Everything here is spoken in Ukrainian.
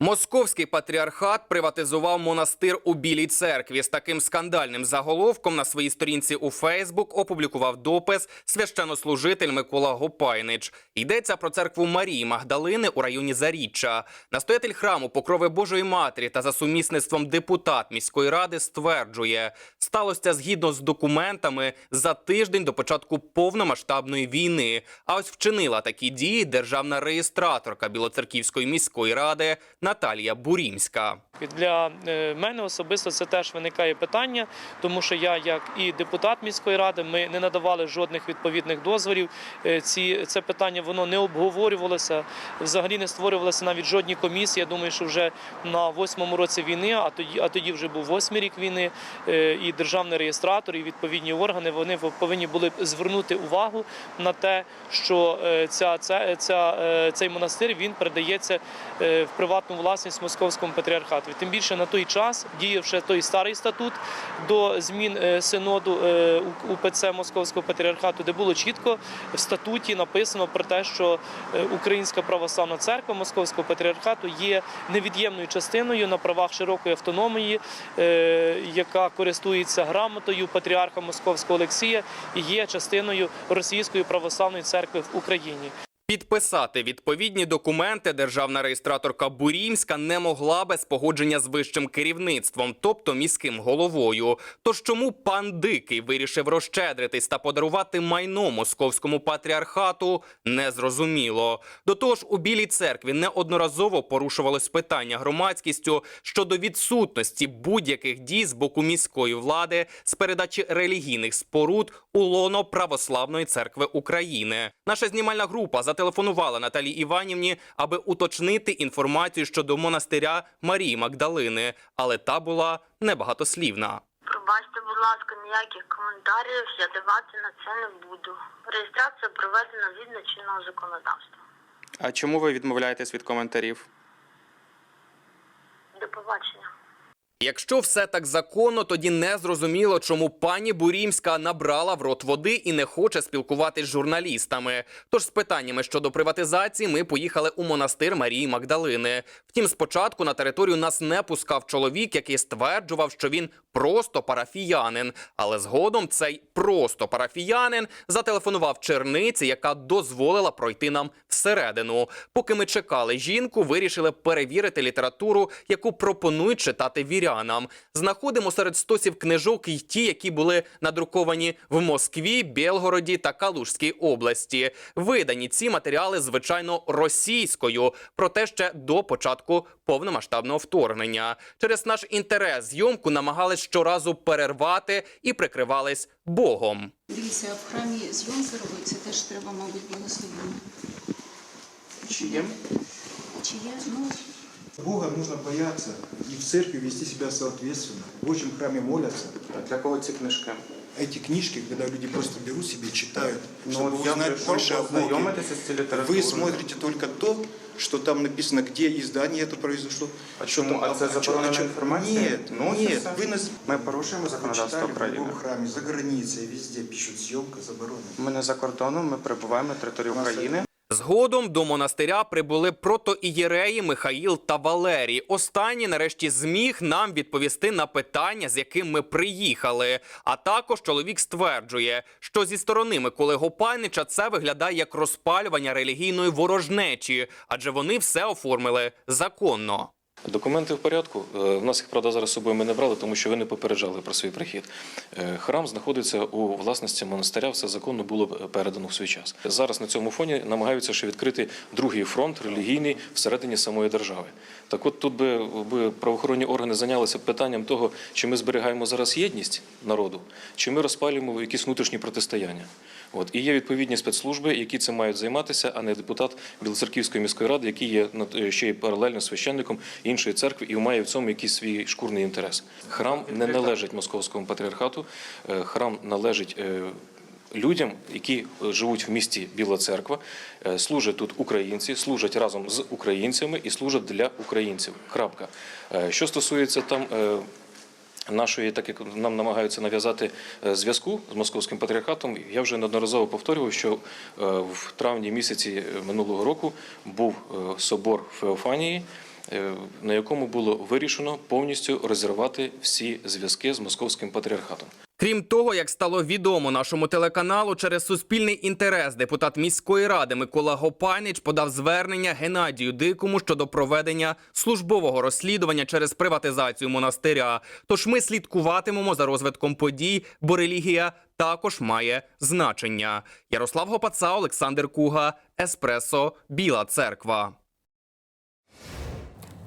Московський патріархат приватизував монастир у Білій церкві. З таким скандальним заголовком на своїй сторінці у Фейсбук опублікував допис священнослужитель Микола Гопайнич. Йдеться про церкву Марії Магдалини у районі Заріччя. Настоятель храму Покрови Божої Матері та за сумісництвом депутат міської ради стверджує, сталося згідно з документами за тиждень до початку повномасштабної війни. А ось вчинила такі дії державна реєстраторка Білоцерківської міської ради Наталія Бурімська. Для е, мене особисто це теж виникає питання, тому що я, як і депутат міської ради, ми не надавали жодних відповідних дозволів. Е, Ці це питання воно не обговорювалося, взагалі не створювалися навіть жодні комісії. Я думаю, що вже на восьмому році війни, а тоді, а тоді вже був восьмий рік війни. е, І державний реєстратор, і відповідні органи вони повинні були б звернути увагу на те, що ця, ця, ця, цей монастир він передається в приватну власність московському патріархату. Тим більше на той час діяв ще той старий статут до змін е, синоду е, УПЦ Московського патріархату, де було чітко в статуті написано про те, що е, Українська православна церква Московського патріархату є невід'ємною частиною на правах широкої автономії, яка користується грамотою патріарха Московського Олексія і є частиною Російської православної церкви в Україні. Підписати відповідні документи державна реєстраторка Бурімська не могла без погодження з вищим керівництвом, тобто міським головою. Тож чому пан Дикий вирішив розщедритись та подарувати майно московському патріархату, незрозуміло. До того ж, у Білій церкві неодноразово порушувалось питання громадськістю щодо відсутності будь-яких дій з боку міської влади з передачі релігійних споруд у лоно Православної церкви України. Наша знімальна група зателефонувала Наталії Іванівні, аби уточнити інформацію щодо монастиря Марії Магдалини, але та була небагатослівна. Пробачте, будь ласка, ніяких коментарів я давати на це не буду. Реєстрація проведена згідно чинного законодавства. А чому ви відмовляєтесь від коментарів? До побачення. Якщо все так законно, тоді не зрозуміло, чому пані Бурімська набрала в рот води і не хоче спілкуватись з журналістами. Тож з питаннями щодо приватизації ми поїхали у монастир Марії Магдалини. Втім, спочатку на територію нас не пускав чоловік, який стверджував, що він просто парафіянин. Але згодом цей просто парафіянин зателефонував черниці, яка дозволила пройти нам всередину. Поки ми чекали жінку, вирішили перевірити літературу, яку пропонують читати вірянам. Знаходимо серед стосів книжок і ті, які були надруковані в Москві, Білгороді та Калужській області. Видані ці матеріали, звичайно, російською, проте ще до початку повномасштабного вторгнення. Через наш інтерес зйомку намагались щоразу перервати і прикривались Богом. Дивіться, в храмі зйомки робиться, теж треба, мабуть, благословення. Чим? Чи є? Ну, Бога нужно бояться и в церкви вести себя соответственно. В общем храме молятся. Для кого ці книжки? Эти книжки, когда люди просто берут себе и читают, Ну, чтобы вот я узнать пришел больше о Боге. познакомиться с этой литературой. Вы смотрите только то, что там написано, где издание это произошло. А что чому? там, А це о чём- заборонена о чём- інформація? Нет, Ну, ось і нет. все. Вы нас Ми порушуємо законодавство читали в України. любом храме, за границей, везде пишут, съемка заборонена. Ми не за кордоном, ми перебуваємо на території У нас України. Згодом до монастиря прибули протоієреї Михаїл та Валерій. Останній нарешті зміг нам відповісти на питання, з яким ми приїхали. А також чоловік стверджує, що зі сторони Миколи Гопайнича це виглядає як розпалювання релігійної ворожнечі, адже вони все оформили законно. Документи в порядку. Е, В нас їх правда зараз з собою ми не брали, тому що ви не попереджали про свій прихід. Е, Храм знаходиться у власності монастиря. Все законно було б передано в свій час. Зараз на цьому фоні намагаються ще відкрити другий фронт релігійний всередині самої держави. Так, от тут би, би правоохоронні органи зайнялися питанням того, чи ми зберігаємо зараз єдність народу, чи ми розпалюємо якісь внутрішні протистояння. От і є відповідні спецслужби, які цим мають займатися, а не депутат Білоцерківської міської ради, який є ще й паралельно священником іншої церкви і має в цьому якийсь свій шкурний інтерес. Храм не належить московському патріархату, е, храм належить. е, Людям, які е, живуть в місті Біла Церква, служать тут українці, служать разом з українцями і служать для українців. Крапка. Що стосується там нашої, так як нам намагаються нав'язати зв'язку з московським патріархатом, я вже неодноразово повторював, що в травні місяці минулого року був собор Феофанії. Е, на якому було вирішено повністю розірвати всі зв'язки з московським патріархатом. Крім того, як стало відомо нашому телеканалу, через суспільний інтерес депутат міської ради Микола Гопайнич подав звернення Геннадію Дикому щодо проведення службового розслідування через приватизацію монастиря. Тож ми слідкуватимемо за розвитком подій, бо релігія також має значення. Ярослав Гопаца, Олександр Куга, Еспресо, Біла Церква.